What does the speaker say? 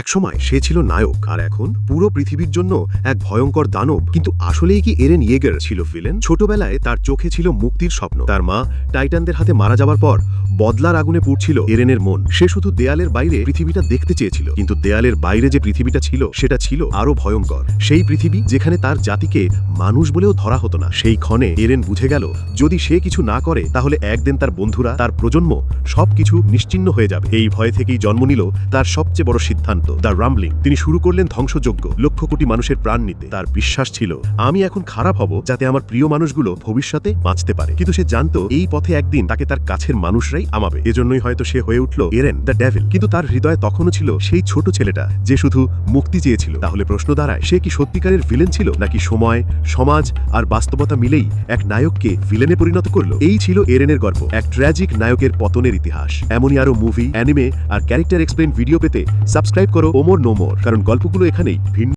একসময় সে ছিল নায়ক, আর এখন পুরো পৃথিবীর জন্য এক ভয়ঙ্কর দানব। কিন্তু আসলেই কি এরেন ইয়েগার ছিল ভিলেন? ছোটবেলায় তার চোখে ছিল মুক্তির স্বপ্ন। তার মা টাইটানদের হাতে মারা যাবার পর বদলার আগুনে পুড়ছিল এরেনের মন। সে শুধু দেয়ালের বাইরে পৃথিবীটা দেখতে চেয়েছিল, কিন্তু দেয়ালের বাইরে যে পৃথিবীটা ছিল, সেটা ছিল আরও ভয়ঙ্কর। সেই পৃথিবী যেখানে তার জাতিকে মানুষ বলেও ধরা হতো না, সেই ক্ষণে এরেন বুঝে গেল, যদি সে কিছু না করে, তাহলে একদিন তার বন্ধুরা, তার প্রজন্ম সবকিছু নিশ্চিন্ন হয়ে যাবে। এই ভয় থেকেই জন্ম নিল তার সবচেয়ে বড় সিদ্ধান্ত। দ্য রামলিং তিনি শুরু করলেন ধ্বংসযোগ্য লক্ষ কোটি মানুষের প্রাণ নিতে। তার বিশ্বাস ছিল, আমি এখন খারাপ হব যাতে আমার প্রিয় মানুষগুলো ভবিষ্যতে বাঁচতে পারে। কিন্তু সে জানতো, এই পথে একদিন তাকে তার কাছের মানুষরাই আমাবে। এজন্যই হয়তো সে হয়ে উঠল এরেন, দ্য ডেভিল। কিন্তু তার হৃদয় তখনও ছিল সেই ছোট ছেলেটা, যে শুধু মুক্তি চেয়েছিল। তাহলে প্রশ্ন দাঁড়ায়, সে কি সত্যিকারের ভিলেন ছিল, নাকি সময়, সমাজ আর বাস্তবতা মিলেই এক নায়ককে ভিলেনে পরিণত করল? এই ছিল এরেনের গল্প এক ট্র্যাজিক নায়কের পতনের ইতিহাস। এমনই আরও মুভি, অ্যানিমে আর ক্যারেক্টার এক্সপ্লেন ভিডিও পেতে সাবস্ক্রাইব করো ওমর নোমর কারণ গল্পগুলো এখানেই ভিন্ন